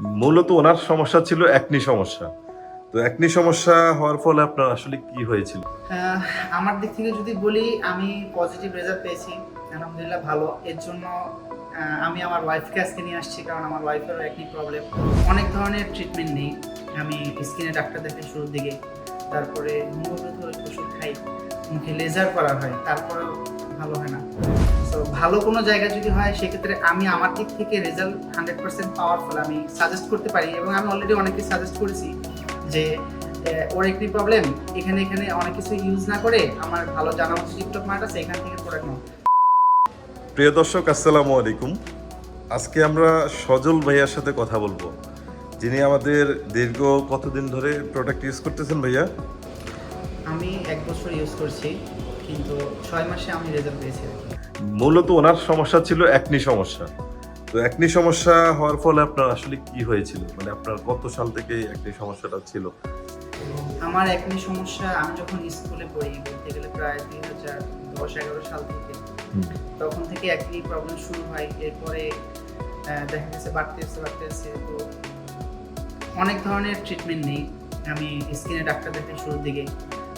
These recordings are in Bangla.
মূলত ওনার সমস্যা ছিল একনি সমস্যা। তো একনি সমস্যা হওয়ার ফলে আপনার আসলে কি হয়েছিল? আমার দিক থেকে যদি বলি, আমি পজিটিভ রেজাল্ট পেয়েছি। আলহামদুলিল্লাহ ভালো। এর জন্য আমি আমার ওয়াইফকে আজকে নিয়ে আসছি, কারণ আমার ওয়াইফেরও একই প্রবলেম অনেক ধরনের ট্রিটমেন্ট নেই। আমি স্কিনে ডাক্তার দেখাই শুরুর দিকে। তারপরে হোমিওপ্যাথি ওষুধ খাই। মুখে লেজার করা হয়। তারপরেও ভালো হয় না। ভালো কোনো জায়গা যদি হয় সেক্ষেত্রে আমি আমার দিক থেকে রেজাল্ট হান্ড্রেড পার্সেন্ট পাওয়ারফুল আমি সাজেস্ট করতে পারি এবং আমি অলরেডি অনেকে সাজেস্ট করেছি যে ওর একটি প্রবলেম এখানে এখানে অনেক কিছু ইউজ না করে আমার ভালো জানা উচিত টিকটক মার্ট আছে এখান থেকে প্রোডাক্ট নাও। প্রিয় দর্শক আসসালামু আলাইকুম। আজকে আমরা সজল ভাইয়ার সাথে কথা বলব। যিনি আমাদের দীর্ঘ কতদিন ধরে প্রোডাক্ট ইউজ করতেছেন ভাইয়া? আমি এক বছর ইউজ করছি কিন্তু ছয় মাসে আমি রেজাল্ট পেয়েছি। মূলত ওনার সমস্যা ছিল একনি সমস্যা। তো একনি সমস্যা হওয়ার ফলে আপনার আসলে কি হয়েছিল? মানে আপনার কত সাল থেকে একনি সমস্যাটা ছিল? আমার একনি সমস্যা আমি যখন স্কুলে পড়ি বলতে গেলে প্রায় দুই হাজার দশ এগারো সাল থেকে তখন থেকে একই প্রবলেম শুরু হয়। এরপরে দেখা গেছে বাড়তে আসছে বাড়তে আসছে তো অনেক ধরনের ট্রিটমেন্ট নেই। আমি স্কিনে ডাক্তার দেখাই শুরুর দিকে।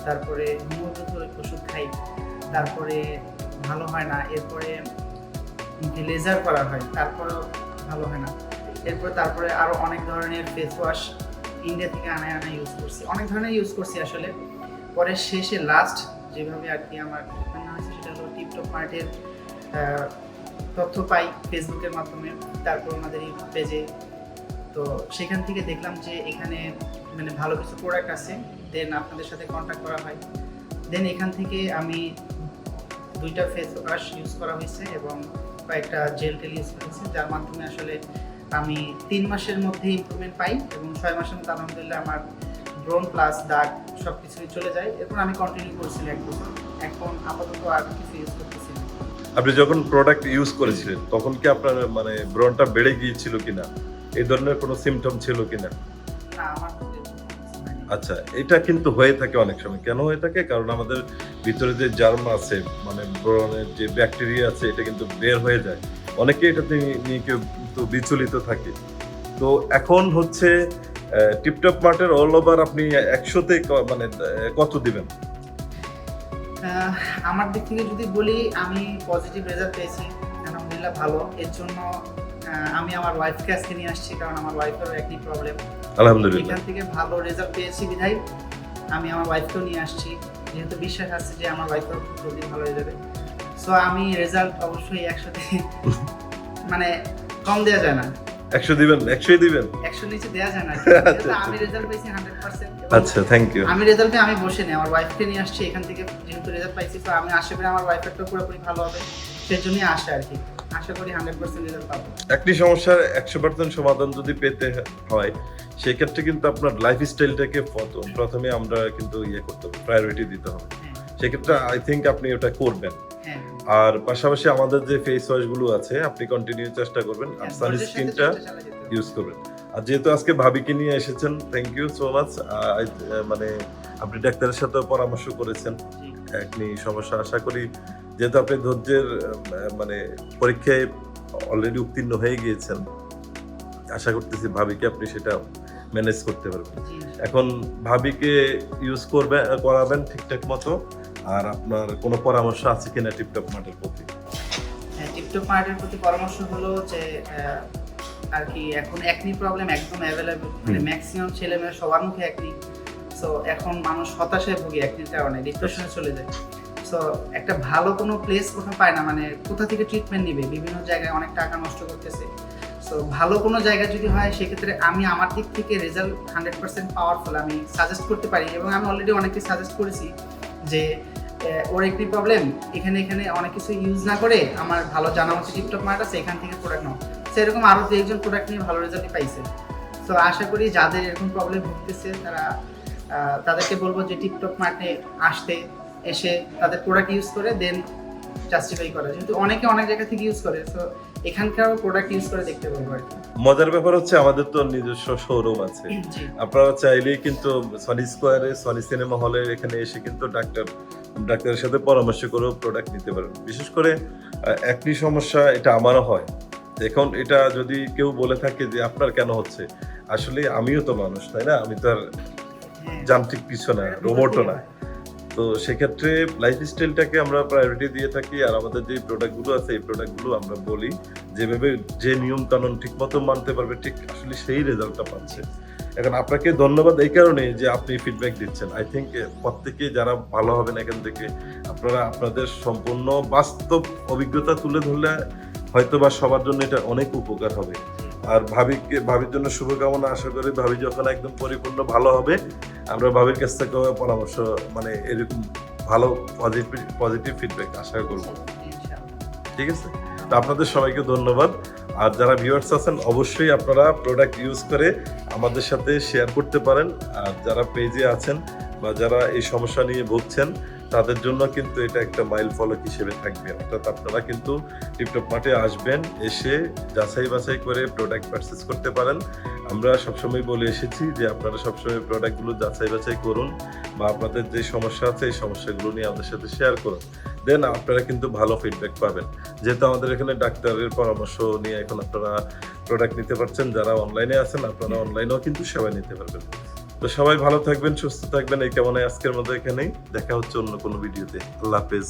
তারপরে হোমিওপ্যাথি ওষুধ খাই। তারপরে ভালো হয় না, এরপরে লেজার করা হয়, তারপরেও ভালো হয় না। এরপরে তারপরে আরও অনেক ধরনের ফেস ওয়াশ ইন্ডিয়া থেকে আনায় আনা ইউজ করছি। অনেক ধরনের ইউজ করছি আসলে। পরে শেষে লাস্ট যেভাবে আর কি আমার হয়েছে, সেটা হলো টিপটপ মার্টের তথ্য পাই ফেসবুকের মাধ্যমে, তারপর ওনাদের ইউটিউব পেজে তো সেখান থেকে দেখলাম যে এখানে মানে ভালো কিছু প্রোডাক্ট আছে। দেন আপনাদের সাথে কন্ট্যাক্ট করা হয়। দেন এখান থেকে আমি দুইটা ফেস ওয়াশ ইউজ করা হয়েছে এবং কয়েকটা জেল টেল ইউজ করেছি যার মাধ্যমে আসলে আমি তিন মাসের মধ্যে ইমপ্রুভমেন্ট পাই এবং ছয় মাসের মধ্যে আলহামদুলিল্লাহ আমার ব্রোন প্লাস দাগ সব কিছুই চলে যায়। এরপর আমি কন্টিনিউ করছিলাম এক বছর। এখন আপাতত আর কিছু ইউজ করতেছি আপনি যখন প্রোডাক্ট ইউজ করেছিলেন তখন কি আপনার মানে ব্রনটা বেড়ে গিয়েছিল কিনা? এই ধরনের কোনো সিমটম ছিল কিনা? না আমার আচ্ছা এটা কিন্তু হয়ে থাকে অনেক সময়। কেন হয়ে থাকে? কারণ আমাদের ভিতরে যে জার্ম আছে মানে ব্রনের যে ব্যাকটেরিয়া আছে, এটা কিন্তু বের হয়ে যায়। অনেকে এটাতে নিয়ে- কেউ কিন্তু বিচলিত থাকে। তো এখন হচ্ছে টিপটপ মার্টের অল ওভার আপনি একশোতে মানে কত দিবেন? আমার দিক থেকে যদি বলি, আমি পজিটিভ রেজাল্ট পেয়েছি। আলহামদুলিল্লাহ ভালো। এর জন্য আমি আমার ওয়াইফকে আজকে নিয়ে আসছি, কারণ আমার ওয়াইফেরও একই প্রবলেম আলহামদুলিল্লাহ। এখান থেকে ভালো রেজাল্ট পেয়েছি বিধায় আমি আমার ওয়াইফকেও নিয়ে আসছি। যেহেতু বিশ্বাস আছে যে আমার ওয়াইফও জলদি ভালো হয়ে যাবে। সো আমি রেজাল্ট অবশ্যই একসাথে মানে কম দেওয়া যায় না। একশো দিবেন একশোই দিবেন? একশো নিচে দেওয়া যায় না। আচ্ছা, আচ্ছা। আমি রেজাল্ট পেয়েছি হান্ড্রেড পার্সেন্ট আচ্ছা থ্যাংক ইউ আমি রেজাল্ট পেয়ে আমি বসে নেই আমার ওয়াইফকে নিয়ে আসছি। এখান থেকে যেহেতু রেজাল্ট পাইছি তো আমি আশা করি আমার ওয়াইফেরটা পুরোপুরি ভালো হবে। সেই জন্যই আশা আর কি। আশা করি হান্ড্রেড পার্সেন্ট রেজাল্ট পাবো। একটি সমস্যার একশো পার্সেন্ট সমাধান যদি পেতে হয় সেক্ষেত্রে কিন্তু আপনার লাইফ স্টাইলটাকে প্রথমে আমরা কিন্তু ইয়ে করতে হবে প্রায়োরিটি দিতে হবে। হ্যাঁ। সেক্ষেত্রে আই থিঙ্ক আপনি ওটা করবেন। হ্যাঁ। আর পাশাপাশি আমাদের যে ফেস ওয়াশগুলো আছে আপনি কন্টিনিউ চেষ্টা করবেন আর হ্যাঁ, সানস্ক্রিনটা যেতে হবে। ইউজ করবেন। আর যেহেতু আজকে ভাবিকে নিয়ে এসেছেন থ্যাংক ইউ সো মাচ মানে আপনি ডাক্তারের সাথে পরামর্শ করেছেন। একনি সমস্যা আশা করি যেহেতু আপনি ধৈর্যের মানে পরীক্ষায় অলরেডি উত্তীর্ণ হয়ে গিয়েছেন আশা করতেছি ভাবিকে আপনি সেটা ম্যানেজ করতে পারবেন। এখন ভাবিকে ইউজ করবে করাবেন ঠিকঠাক মতো আর আপনার কোনো পরামর্শ আছে কিনা টিপটপ মাঠের প্রতি? হ্যাঁ টিকটক মার্টের প্রতি পরামর্শ হলো যে আর কি এখন একনি প্রবলেম একদম অ্যাভেলেবল মানে ম্যাক্সিমাম ছেলেমেয়েরা সবার মুখে একনি সো এখন মানুষ হতাশায় ভুগে একনির কারণে ডিপ্রেশনে চলে যায়। সো একটা ভালো কোনো প্লেস কোথাও পায় না মানে কোথা থেকে ট্রিটমেন্ট নিবে? বিভিন্ন জায়গায় অনেক টাকা নষ্ট করতেছে। সো ভালো কোনো জায়গা যদি হয়, সেক্ষেত্রে আমি আমার দিক থেকে রেজাল্ট হান্ড্রেড পার্সেন্ট পাওয়ারফুল আমি সাজেস্ট করতে পারি। এবং আমি অলরেডি অনেকে সাজেস্ট করেছি যে ওর একটি প্রবলেম এখানে এখানে অনেক কিছু ইউজ না করে আমার ভালো জানা মতো টিপটপ মার্ট আছে, এখান থেকে প্রোডাক্ট নাও। সেরকম আরও দু একজন প্রোডাক্ট নিয়ে ভালো রেজাল্টই পাইছে। তো আশা করি যাদের এরকম প্রবলেম ভুগতেছে, তারা তাদেরকে বলব যে টিপটপ মার্টে আসতে। এসে তাদের প্রোডাক্ট ইউজ করে দেন জাস্টিফাই করা। যেহেতু অনেকে অনেক জায়গা থেকে ইউজ করে তো এখানকারও প্রোডাক্ট ইউজ করে দেখতে বলব আর মজার ব্যাপার হচ্ছে আমাদের তো নিজস্ব শোরুম আছে। আপনারা চাইলেই কিন্তু সনি স্কোয়ারে সনি সিনেমা হলে এখানে এসে কিন্তু ডাক্তার ডাক্তারের সাথে পরামর্শ করেও প্রোডাক্ট নিতে পারেন বিশেষ করে একটি সমস্যা এটা আমারও হয়। এখন এটা যদি কেউ বলে থাকে যে আপনার কেন হচ্ছে? আসলে আমিও তো মানুষ তাই না? আমি তো আর হ্যাঁ। যান্ত্রিক কিছু না রোবটও না। তো সেক্ষেত্রে লাইফ স্টাইলটাকে আমরা প্রায়োরিটি দিয়ে থাকি আর আমাদের যে প্রোডাক্টগুলো আছে, এই প্রোডাক্টগুলো আমরা বলি, যেভাবে যে নিয়ম কানুন ঠিক মতো মানতে পারবে, ঠিক আসলে সেই রেজাল্টটা পাচ্ছে। এখন আপনাকে ধন্যবাদ এই কারণে যে আপনি ফিডব্যাক দিচ্ছেন। আই থিঙ্ক প্রত্যেকে যারা ভালো হবেন এখান থেকে, আপনারা আপনাদের সম্পূর্ণ বাস্তব অভিজ্ঞতা তুলে ধরলে হয়তো বা সবার জন্য এটা অনেক উপকার হবে। আর ভাবিকে ভাবির জন্য শুভকামনা আশা করি ভাবি যখন একদম পরিপূর্ণ ভালো হবে আমরা ভাবির কাছ থেকে পরামর্শ মানে এরকম ভালো পজিটিভ পজিটিভ ফিডব্যাক আশা করব। ঠিক আছে? তো আপনাদের সবাইকে ধন্যবাদ। আর যারা ভিউয়ার্স আছেন অবশ্যই আপনারা প্রোডাক্ট ইউজ করে আমাদের সাথে শেয়ার করতে পারেন। আর যারা পেজে আছেন বা যারা এই সমস্যা নিয়ে ভুগছেন তাদের জন্য কিন্তু এটা একটা মাইল ফলক হিসেবে থাকবে। অর্থাৎ আপনারা কিন্তু টিপটপ মাঠে আসবেন, এসে যাচাই বাছাই করে প্রোডাক্ট পারচেস করতে পারেন। আমরা সবসময় বলে এসেছি যে আপনারা সবসময় প্রোডাক্টগুলো যাচাই বাছাই করুন বা আপনাদের যে সমস্যা আছে এই সমস্যাগুলো নিয়ে আমাদের সাথে শেয়ার করুন। দেন আপনারা কিন্তু ভালো ফিডব্যাক পাবেন। যেহেতু আমাদের এখানে ডাক্তারের পরামর্শ নিয়ে এখন আপনারা প্রোডাক্ট নিতে পারছেন, যারা অনলাইনে আছেন, আপনারা অনলাইনেও কিন্তু সেবা নিতে পারবেন। তো সবাই ভালো থাকবেন, সুস্থ থাকবেন। এই কেমন আজকের মতো এখানেই। দেখা হচ্ছে অন্য কোনো ভিডিওতে। আল্লাহ হাফেজ।